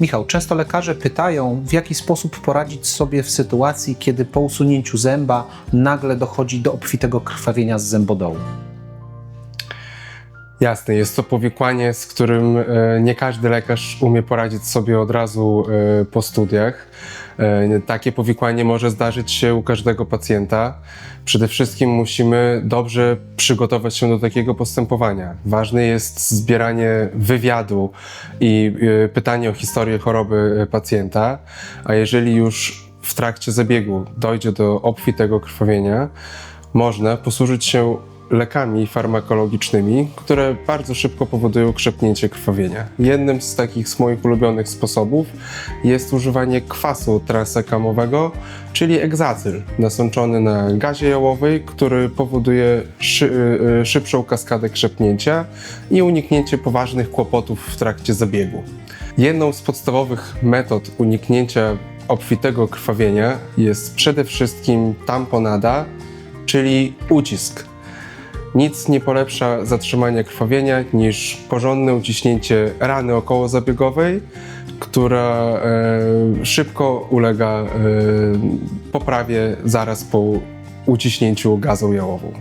Michał, często lekarze pytają, w jaki sposób poradzić sobie w sytuacji, kiedy po usunięciu zęba nagle dochodzi do obfitego krwawienia z zębodołu. Jasne, jest to powikłanie, z którym e, nie każdy lekarz umie poradzić sobie od razu e, po studiach. E, Takie powikłanie może zdarzyć się u każdego pacjenta. Przede wszystkim musimy dobrze przygotować się do takiego postępowania. Ważne jest zbieranie wywiadu i pytanie o historię choroby pacjenta, a jeżeli już w trakcie zabiegu dojdzie do obfitego krwawienia, można posłużyć się lekami farmakologicznymi, które bardzo szybko powodują krzepnięcie krwawienia. Jednym z takich z moich ulubionych sposobów jest używanie kwasu transekamowego, czyli egzacyl, nasączony na gazie jałowej, który powoduje szy, y, szybszą kaskadę krzepnięcia i uniknięcie poważnych kłopotów w trakcie zabiegu. Jedną z podstawowych metod uniknięcia obfitego krwawienia jest przede wszystkim tamponada, czyli ucisk. Nic nie polepsza zatrzymania krwawienia niż porządne uciśnięcie rany okołozabiegowej, która e, szybko ulega e, poprawie zaraz po uciśnięciu gazą jałową.